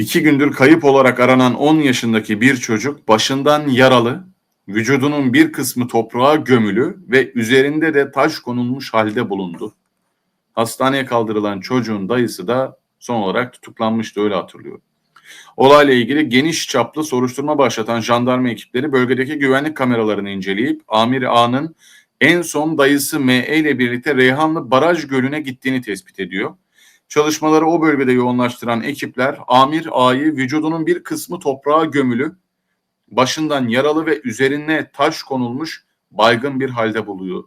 İki gündür kayıp olarak aranan 10 yaşındaki bir çocuk başından yaralı, vücudunun bir kısmı toprağa gömülü ve üzerinde de taş konulmuş halde bulundu. Hastaneye kaldırılan çocuğun dayısı da son olarak tutuklanmıştı öyle hatırlıyorum. Olayla ilgili geniş çaplı soruşturma başlatan jandarma ekipleri bölgedeki güvenlik kameralarını inceleyip Amir A'nın en son dayısı M.E. ile birlikte Reyhanlı Baraj Gölü'ne gittiğini tespit ediyor. Çalışmaları o bölgede yoğunlaştıran ekipler Amir A'yı vücudunun bir kısmı toprağa gömülü, başından yaralı ve üzerine taş konulmuş baygın bir halde buluyor.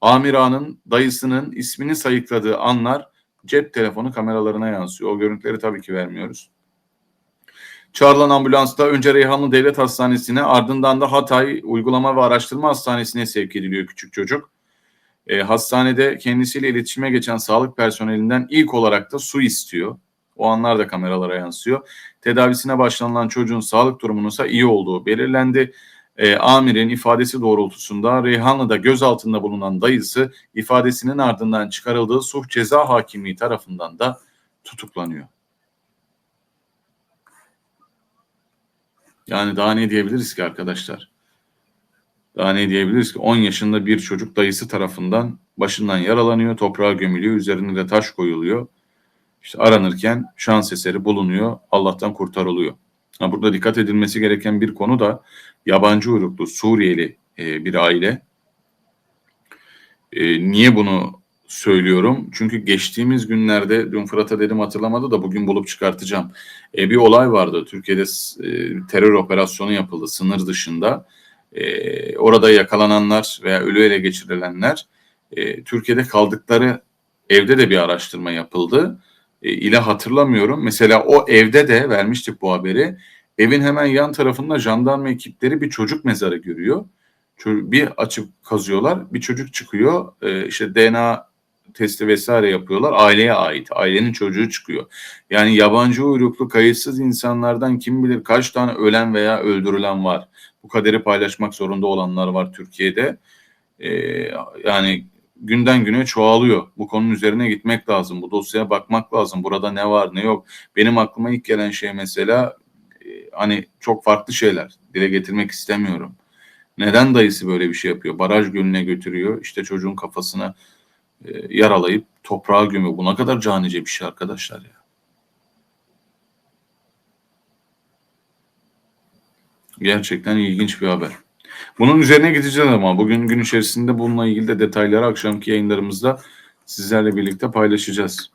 Amir A'nın dayısının ismini sayıkladığı anlar cep telefonu kameralarına yansıyor. O görüntüleri tabii ki vermiyoruz. Çağrılan ambulansta önce Reyhanlı Devlet Hastanesi'ne ardından da Hatay Uygulama ve Araştırma Hastanesi'ne sevk ediliyor küçük çocuk. E, hastanede kendisiyle iletişime geçen sağlık personelinden ilk olarak da su istiyor. O anlar da kameralara yansıyor. Tedavisine başlanılan çocuğun sağlık durumunun ise iyi olduğu belirlendi. E, amirin ifadesi doğrultusunda Reyhanlı'da gözaltında bulunan dayısı ifadesinin ardından çıkarıldığı suç ceza hakimliği tarafından da tutuklanıyor. Yani daha ne diyebiliriz ki arkadaşlar? Daha ne diyebiliriz ki? 10 yaşında bir çocuk dayısı tarafından başından yaralanıyor, toprağa gömülüyor, üzerine de taş koyuluyor. İşte aranırken şans eseri bulunuyor, Allah'tan kurtarılıyor. Ha, burada dikkat edilmesi gereken bir konu da yabancı uyruklu Suriyeli e, bir aile. E, niye bunu söylüyorum? Çünkü geçtiğimiz günlerde, dün Fırat'a dedim hatırlamadı da bugün bulup çıkartacağım. E, bir olay vardı. Türkiye'de e, terör operasyonu yapıldı sınır dışında. E, orada yakalananlar veya ölü ele geçirilenler e, Türkiye'de kaldıkları evde de bir araştırma yapıldı. E, ile hatırlamıyorum. Mesela o evde de vermiştik bu haberi. Evin hemen yan tarafında jandarma ekipleri bir çocuk mezarı görüyor. Bir açıp kazıyorlar, bir çocuk çıkıyor. E, işte DNA testi vesaire yapıyorlar. Aileye ait, ailenin çocuğu çıkıyor. Yani yabancı uyruklu kayıtsız insanlardan kim bilir kaç tane ölen veya öldürülen var. Bu kaderi paylaşmak zorunda olanlar var Türkiye'de. Ee, yani günden güne çoğalıyor. Bu konunun üzerine gitmek lazım. Bu dosyaya bakmak lazım. Burada ne var ne yok. Benim aklıma ilk gelen şey mesela e, hani çok farklı şeyler. Dile getirmek istemiyorum. Neden dayısı böyle bir şey yapıyor? Baraj gölüne götürüyor. İşte çocuğun kafasına e, yaralayıp toprağa gömüyor. Bu ne kadar canice bir şey arkadaşlar ya. Gerçekten ilginç bir haber. Bunun üzerine gideceğiz ama bugün gün içerisinde bununla ilgili de detayları akşamki yayınlarımızda sizlerle birlikte paylaşacağız.